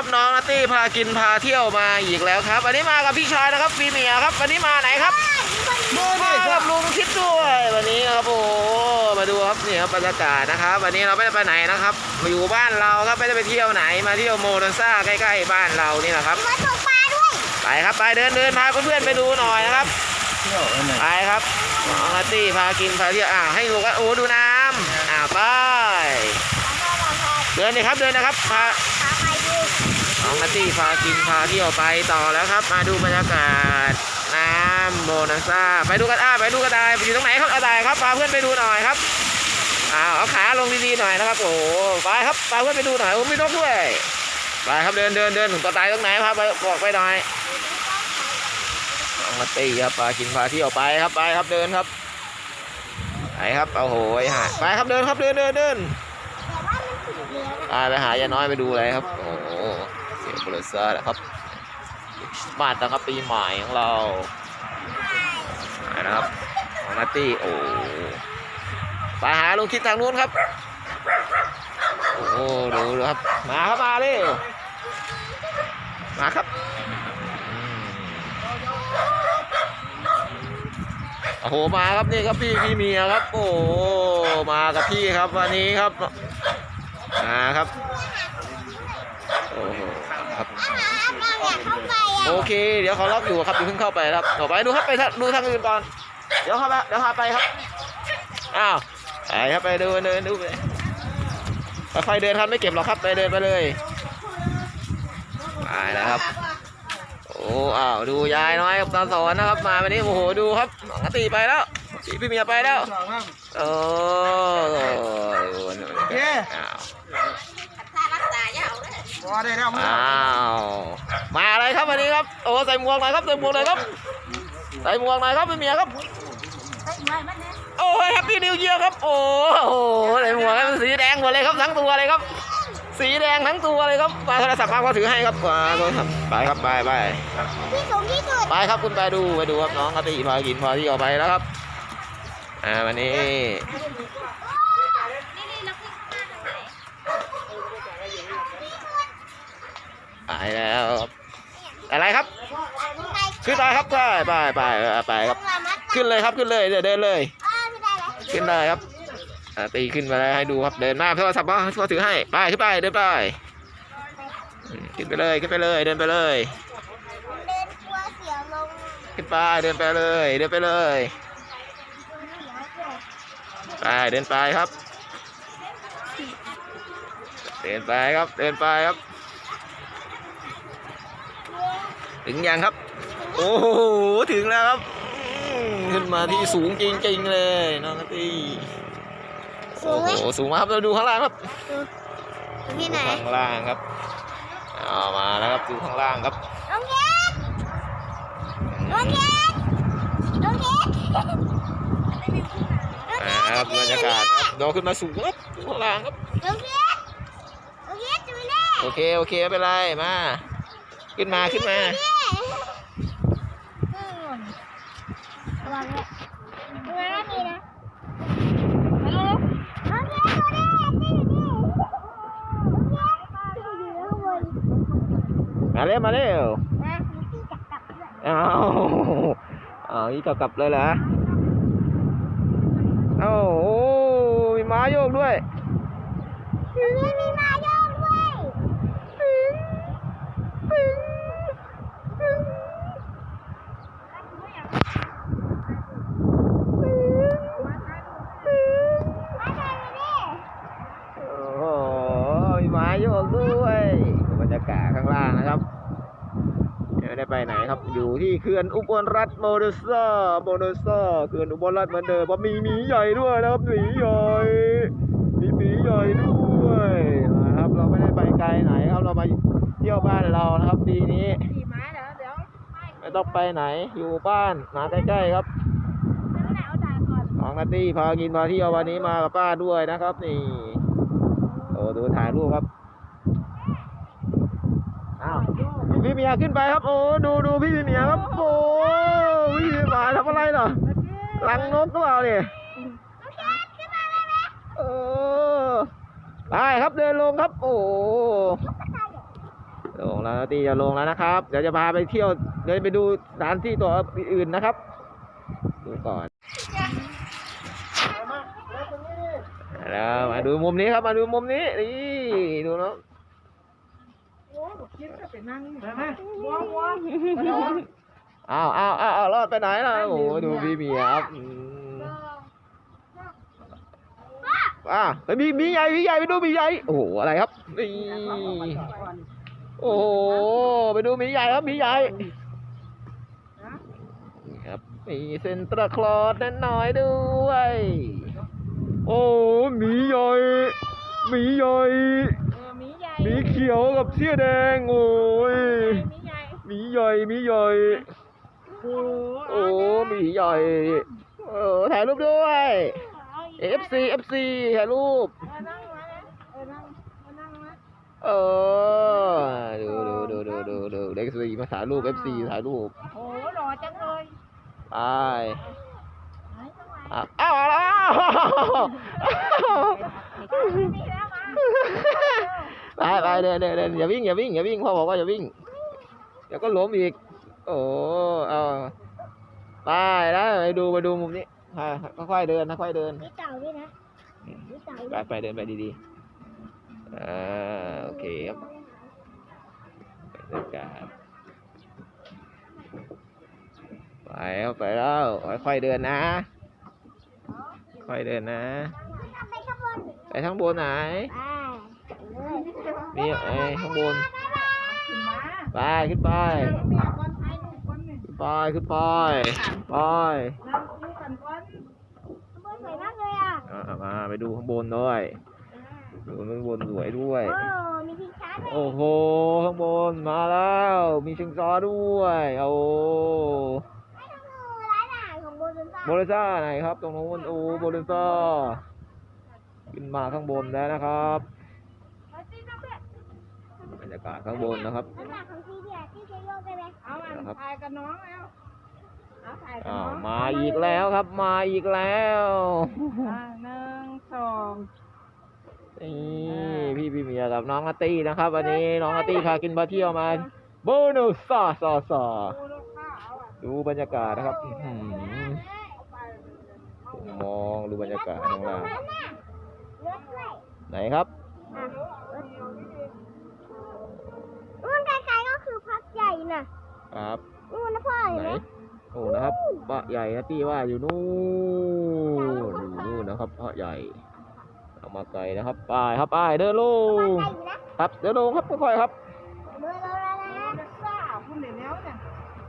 ครับน้องนัตตี้พากินพาเที่ยวมาอีกแล้วครับวันนี้มากับพี่ชายนะครับฟีเมียครับ วันนี้มาไหนครับมือมานี่คกัรับบลุงคิดด้วยวันนี้นะครับโอ้โหมาดูครับนี่ครับบรรยากาศนะครับ วันนี้เราไม่ได้ไปไหนนะครับมาอยู่บ้านเราครับไม่ได้ไปเที่ยวไหนมาเที่ยวโมเดนซ่าใกล้ๆบ้านเรานี่แหละครับมาตกปลาด้วยไปครับไปเดินเดินพาเพื่อนๆไปดูหน่อยนะครับเที่ยวอันไหนไปครับน้องนัตตี้พากินพาเที่ยวอ่าให้ลูกอะโอ้ดูน้ำอ่าไปเดินเลยครับเดินนะครับพาพาไปดู น้องนัตตี้พากินพาเที่ยวไปต่อแล้วครับ มาดูบรรยากาศน้ำโบนัสซาไปดูกันอ่าไปดูกันได้อยู่ตรงไหนครับอาไดาครับพาเพื่อนไปดูหน่อยครับอ้าวเอาขาลงดีๆหน่อยนะครับโอ้โหไปครับพาเพื่อนไปดูหน่อยโอ้มีนกด้วยไปครับเดินเดินเดินถึงตัวตายตรงไหนพาไปบอกไปหน่อยน้องนัตตี้ครับพากินพาเที่ยวไปครับไปครับเดินครับไปครับโอ้โหหาไปครับเดินครับเดินเดินเดินแต่ว่ามันสีเหลืองพาไปหายายน้อยไปดูอะไรครับโอ้ โปรเซอร์นะครับมาตั้งแต่ปีใหม่ของเรานะครับของนัตตี้โอ้ไปหาลุงคิดทางนู้นครับโอ้โหดูดูครับมาครับมาเลยมาครับโอ้โหมาครับนี่ครับพี่พี่เมียครับ โอ้มากับพี่ครับวันนี้ครับมาครับโอ้โห โอเค เดี๋ยวเขาล็อกอยู่ครับอย่าเพิ่งเข้าไปครับต่อไปดูครับไปดูทางอื่นก่อน เดี๋ยวเข้าไปเดี๋ยวพาไปครับ อ้าวไปครับไปดินเดินดูไปค่อยเดินครับไม่เก็บหรอกครับไปเดินไปเลยไปแล้วครับ โอ้อ้าวดูยายน้อยกับตาสอนนะครับ มาวันนี้โอ้โหดูครับน้องกตีไปแล้วพี่เมียไปแล้วสองครับโอ้ อได้แล้วมั้งอ้าวมาอะไรครับวันนี้ครับโอ้ใส่หมวกหน่อยครับใส่หมวกหน่อยครับใส่หมวกหน่อยครับพี่เมียครับเฮ้ยไม่มันเนี่ยโอ้ยแฮปปี้นิวเยียร์ครับโอ้โหใส่หมวกให้มันสีแดงหมดเลยครับทั้งตัวเลยครับ สีแดงทั้งตัวเลยครับมาโทรศัพท์มาก็ถือให้ครับมาโทรศัพท์ไปครับไปไปที่สูงที่สุดไปครับคุณไปดูไปดูครับน้องกติพากินพาที่ออกไปแล้วครับอ่าวันนี้นี่นี่เราขึ้นข้าง ไหนไปแล้วครับอะไรครับไปขึ้นไปครับไปไปไปไปครับมามัดขึ้นเลยครับขึ้นเลยเดี๋ยวเดินเลยอ้าวไม่ได้แล้วขึ้นได้ครับอ่าตีขึ้นมาแล้วให้ดูครับเดินมาโทรศัพท์มาโทรถือให้ไปขึ้นไปเดินไปอืมขึ้นไปเลยขึ้นไปเลยเดินไปเลยเดินกลัวเสียวลงขึ้นไปเดินไปเลยเดินไปเลยไปเดินไปครับ เดินไปครับเดินไปครับ ถึงยังครับ โอ้โหถึงแล้วครับอืมขึ้นมาที่สูงจริงๆเลยน้องกะตีสูโอ้งไหมโหสูงมากครับเราดูข้างล่างครับที่ไหนข้างล่างครับเอามาแล้วครับดูข้างล่างครับโอเคโอเคโอเคอ่าครับบรรยากาศครับเราขึ้นมาสูงครับดูข้างล่างครับโอเคโอเคจุยเล่โอเคโอเคไม่เป็นไรมา ขึ้นมาขึ้นมาระวังเนี่ยระวังนะนี่นะฮัลโหลโอเคตัวนี้นี่นี่โอเคอยู่ข้างบนมาเร็วมาเร็วนะมีที่จับกลับด้วยอ้าวอ้าวนี่กลับกลับเลยเหรอโอ้โหมีม้าโยกด้วยอยู่นี่มีมาโยกด้วยมาถ่ายมาดิ โอ้โหมีม้าโยกด้วยบรรยากาศข้างล่างนะครับยังไม่ได้ไปไหนครับ อยู่ ที่เขื่อนอุบลรัฐโมเดซ่าโมเดซ่าเขื่อนอุบลรัฐเหมือนเดิมเพราะมีหมีใหญ่ด้วยนะครับหมีใหญ่มีหมีใหญ่ด้วยนะครับ เราไม่ได้ไปไกลไหนครับเรามาเที่ยวบ้านเรานะครับปีนี้ขี่ม้าเดี๋ยวเดี๋ยวไม่ต้องไปไหนอยู่บ้านมาใกล้ๆครับเดี๋ยวไหนเอาจ่ายก่อนน้องนัตตี้พากินมาเที่ยววันนี้มากับป้าด้วยนะครับ นี่โอ้ดูถ่ายรูปครับ อ้าว พี่เมียขึ้นไปครับ โอ้ดูดูพี่เมียครับโอ้พี่เมียมาทำอะไรเนาะลังนกก็เปล่าเนี่ยเออไปครับเดินลงครับ โอ้งแล้วตีจะลงแล้วนะครับ เดี๋ยวจะพาไปเที่ยวเดินไปดูสถานที่ตัวอื่นนะครับ ดูก่อนแล้วมาดูมุมนี้ครับมาดูมุมนี้นี่ดูเนาะวัววัว อ้าวอ้าวอ้าวอ้าวรอดไปไหนล่ะโอ้โหดูพี่เมียครับอืมอ่าไปมีมีใหญ่มีใหญ่ไปดูมีใหญ่โอ้โหอะไรครับนี่โอ้โหไปดูมีใหญ่ครับมีใหญ่นี่ครับมีเซนตราคลอสนั่นน้อยด้วย โอ้หมีใหญ่หมีใหญ่เออ หมีใหญ่หมีเขียวกับเสื้อแดง โอ้ยหมีใหญ่หมีใหญ่หมีใหญ่โอ้โอ้หมีใหญ่เออถ่ายรูปด้วยเอาอีก FC FC ถ่ายรูปเออนั่งมานะเออนั่งมานั่งมาเออดูดูดูดูดูดูเด็กสีมาถ่ายรูป FC ถ่ายรูปโอ้หล่อจังเลยไปไหนจังหวะอะอ้าวอ้าว อ้าวนี่แล้วมาไปไปเดินเดินเดินอย่าวิ่งอย่าวิ่งอย่าวิ่งพ่อบอกว่าอย่าวิ่งเดี๋ยวก็ล้มอีก โอ้เอาไปแล้วไปดูไปดูมุมนี้ไปค่อยๆเดินนะค่อยๆเดินมีเต่าด้วยนะมีเต่าไปไปเดินไปดีๆอ่าโอเคครับบรรยากาศไปครับไปแล้วค่อยๆเดินนะ ค่อยเดินนะ ไปข้างบนไปข้างบนไหนไปเลย มีไอ้ข้างบนขึ้นมาไปขึ้นไปเมียก้อนไทยลูกก้อนนี่ขึ้นไปขึ้นไปไปนั่งคู่กันก้อนข้างบนสวยมากเลยอะอะมาไปดูข้างบนด้วยดูข้างบนสวยด้วย โอ้มีพิงช้าด้วยโอ้โหข้างบนมาแล้ว มีชิงซอด้วยโอ้ไม่ต้องดูร้านอาหารของโบนันซ่าโบลิซ่าไหนครับ ตรงนู้นโอ้โบลิซ่าขึ้นมาข้างบนแล้วนะครับ เอาตีน้องเพื่อน บ รรยากาศข้างบนนะครับน้ำหนักของซีเดียที่ใช้โยกไปไหมเอาอันถ่ายกับน้องแล้วเอาถ่ายกับอ้าวน้องมาอีกแล้วครับ มาอีกแล้วอ่าหนึ่งสองนี่พี่พี่เมียกับน้องอาร์ตี้นะครับวันนี้น้องอาร์ตี้พากินพาเที่ยวมาโบนัสซาซาซาดูลูกข้าวเอาอะดูบรรยากาศนะครับอื้อหือมองดูบรรยากาศข้างล่างนั่นน่ะรถด้วยไหนครับ น่ะครับนู่นนะพ่อเห็นไหนไหมโอ้นะครับพระใหญ่นะตี้ว่าอยู่นู่นอยู่นู่นนะครับพระใหญ่เอามาไกลนะครับไปครับไปเดินลพักงใหญ่อยู่นะครับเดินลงครับค่อยๆครับเดินเราแล้วนะเด็กซ่าคุณเดี๋ยวนี้เนี่ย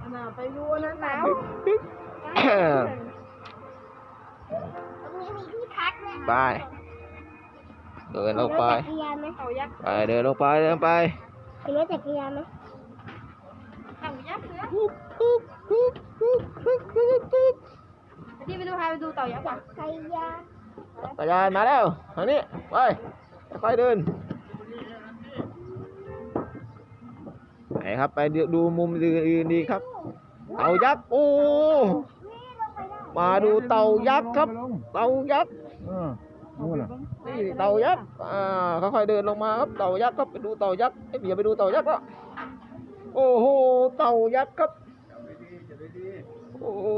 อันน่ะไปดูอันนั้นแล้วตรงนี้มีที่พักด้วยไปเดินลงไปเห็นรถจักรยานไหมเขายักษ์ไปเดินลงไปเดินไปเห็นรถจักรยานไหม ที่ไปดูใครไปดูเต่ายักษ์ป่ะจักรยานจักรยานมาแล้วทางนี้ไปค่อยๆเดินไหนครับไปดูมุมอื่นๆดีครับ เต่ายักษ์โอ้นี่ลงไปได้มาดูเต่ายักษ์ครับ เต่ายักษ์เออนู่นน่ะนี่เต่ายักษ์อ่าค่อยๆเดินลงมาครับเต่ายักษ์ครับไปดูเต่ายักษ์ไอ้เบียร์ไปดูเต่ายักษ์แล้ว โอ้โห เต่ายักษ์ครับ โอ้โห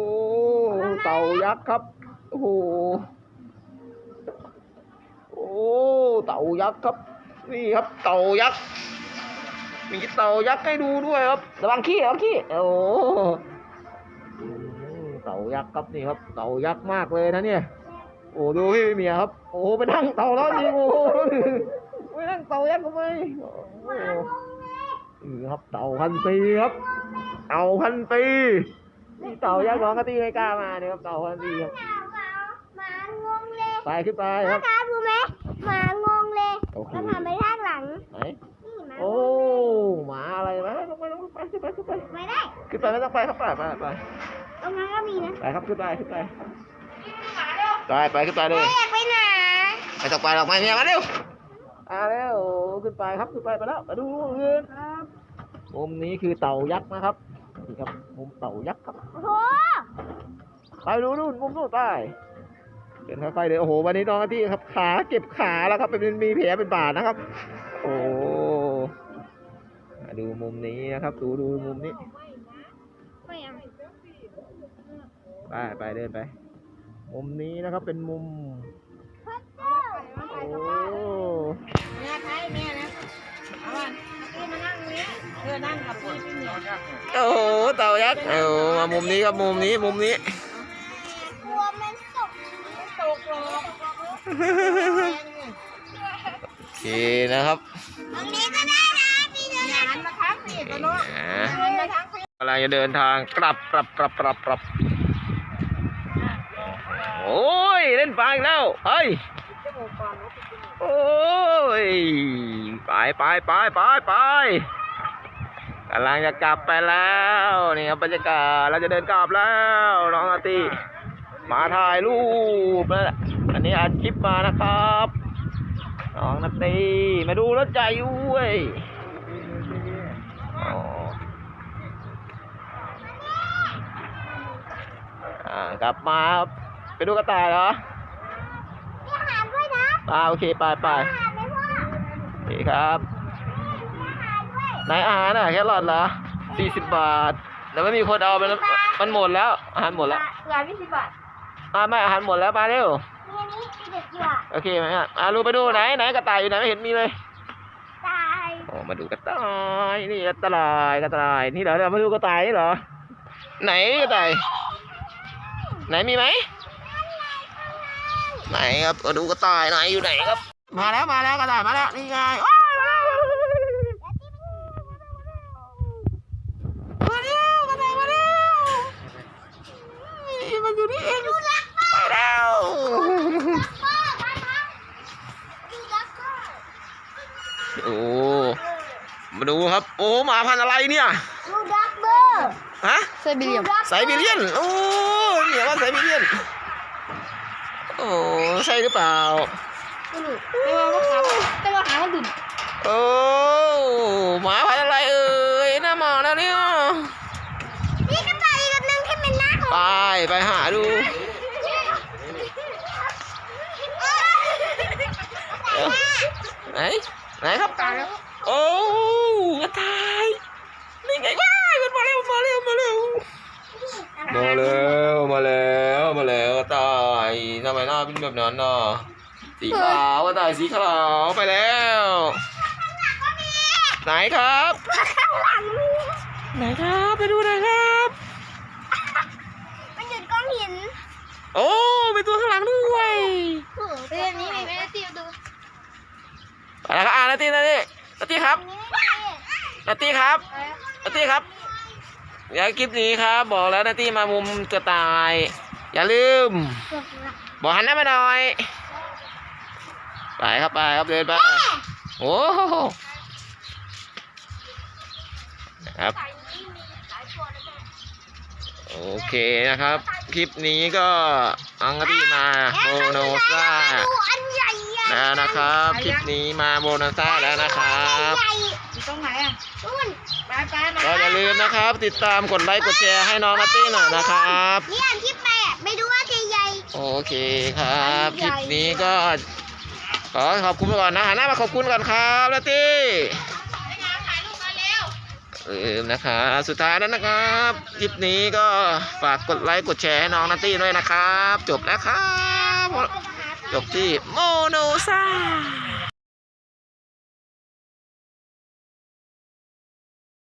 เต่ายักษ์ครับ โอ้โห โอ้ เต่ายักษ์ครับ นี่ครับ เต่ายักษ์ มีเต่ายักษ์ให้ดูด้วยครับ ระวังขี้ระวังขี้ โอ้โหอืมเต่ายักษ์ครับนี่ครับ เต่ายักษ์มากเลยนะเนี่ย โอ้ดูพี่เมียครับ โอ้ไปนั่งเต่าแล้วจริงโอ้ไปนั่งเต่ายักษ์ทำไมโอ้นี่ ครับเต่าพันปีครับเต่าพันปีนี่เต่ายักษ์น้องกะตีไม่กล้ามาเนี่ยครับเต่าพันปีครับหมาหมางงเลยไปขึ้นไปคพ่อรับครับรู้ไหมหมางงเลยโอเคแล้วผ่านไปข้างหลังไหนนี่หมาโอ้หมาอะไรมาลงไปลงไปขึ้นไปขึ้นไปไม่ได้ขึ้นไปไม่ต้องไปครับไปไปไปตรงนั้นก็มีนะไปครับขึ้นไปขึ้นไปไปไปขึ้นไปเลแม่ยอยากไปไหนไม่ต้องไปหรอกไม่เมียมาเร็วมาเร็วขึ้นไปครับขึ้นไปไปแล้วไปดูอื่น มุมนี้คือเต่ายักษ์นะครับนี่ครับ มุมเต่ายักษ์ครับโอ้โหไปดูนู่นมุมนู่นไปเดินค่อยๆเดินโอ้โหวันนี้น้องอาที่ครับ ขาเจ็บขาแล้วครับ เป็นมีแผลเป็นบาดนะครับ โอ้บรดูมุมนี้นะครับ ดูดูมุมนี้ไม่เอาไปไปเดินไป มุมนี้นะครับเป็นมุมโอ้แม่ไทยแม่นะเอาวันพี่มานั่งนี้ เออนั่งกับพี่พี่เหนียวโอ้โหเต่ายักษ์โอ้โหมามุมนี้ครับมุมนี้มุมนี้กลัวมันตกตกหรอกโอเคนะครับตรงนี้ก็ได้นะพี่เดินอย่าหันมาทางพี่ตัวโน้นอ่าเดินไปทางพี่กำลังจะเดินทางกลับกลับกลับกลับกลับโอ้ยเล่นปลาอีกแล้วเฮ้ยโอ้ยไปไปไปไปไป กำลังจะกลับไปแล้วนี่ครับบรรยากาศเราจะเดินกลับแล้วน้องอาร์ตีมาถ่ายรูปแล้วอันนี้อัดคลิปมานะครับน้องนาตีมาดูรถใจด้วยอ๋ออ่ากลับมาครับไปดูกระต่ายเหรอมีอาหารด้วยนะอ่าโอเค ไปไปอาหารไหมพ่อโอเคครับ มีอาหารด้วย ไหนอาหารอะแครอทเหรอสี่สิบบาทแต่ไม่มีคนเอามันมันหมดแล้ว อาหารหมดแล้วเหลือยี่สิบบาทอ่าไม่อาหารหมดแล้วมาเร็วมีอันนี้เด็ดกว่าโอเคไหมอะอ่าลูไปดูไหนไหนกระต่ายอยู่ไหนไม่เห็นมีเลยตายโอ้มาดูกระต่ายนี่กระต่ายกระต่ายนี่เหรอเดี๋ยวมาดูกระต่ายนี่เหรอ ไหนกระต่ายไหนมีไหมไหนครับมาดูกระต่ายไหนอยู่ไหนครับ มาแล้วมาแล้วกระต่ายมาแล้วนี่ไงโอ้ยมาแล้วมาแล้วกระต่ายมาแล้วนี่ มันอยู่นี่เองไปแล้วพ่อมาครับดูดักเกอร์โอ้มาดูครับ โอ้หมาพันธุ์อะไรเนี่ยดูดักเบอร์ฮะไซบีเรียนไซบีเรียนโอ้เนี่ยว่าไซบีเรียนโอ้ใช่หรือเปล่าไม่รู้แต่ว่าเขาแต่ว่าหางมันดุนโอ้หมาพันธุ์อะไรเอ่ยน่ามองแล้วเนี่ย ไปไปหาดู ไหน ไหนครับตายแล้วโอ้กระต่ายนี่ไงว้ายมันมาเร็วมาเร็วมาเร็วมาแล้วมาแล้วมาแล้วกระต่ายทำไมหน้าเป็นแบบนั้นน่ะสีขาวกระต่ายสีขาวไปแล้วไหนครับข้างหลังมีไหนครับไปดูหน่อยครับ มันหยุดก้อนหิน โอ้มีตัวข้างหลังด้วยเรื่องนี้มีไหมติวดูไปแล้วครับอ่านาตีนาตีนาตีครับนาตีครับนาตีครับ อย่าคลิปนี้ครับ บอกแล้วนาตีมามุมกระต่าย อย่าลืม บอกหันหน้ามาหน่อย ไปครับไปครับเดินไปโอ้โหครับ โอเคนะครับ คลิปนี้ก็อังกตีมาโบโนซ่าดูอันใหญ่อะแล้วนะครับ คลิปนี้มาโบโนซ่าแล้วนะครับใหญ่อยู่ตรงไหนอะๆนู่นไปไปมาก็อย่าลืมนะครับ ติดตามกดไลค์กดแชร์ให้น้องนัตตี้หน่อยนะครับนี่อันที่แปดไม่ดูว่าจะใหญ่โอเคครับ คลิปนี้ก็ขอขอบคุณไปก่อนนะหันหน้ามาขอบคุณก่อนครับนัตตี้ เออนะครับสุดท้ายนั้นนะครับคลิปนี้ก็ฝากกดไลค์กดแชร์ให้น้องนัตตี้ด้วยนะครับ จบแล้วครับ จบที่โมโนซ่า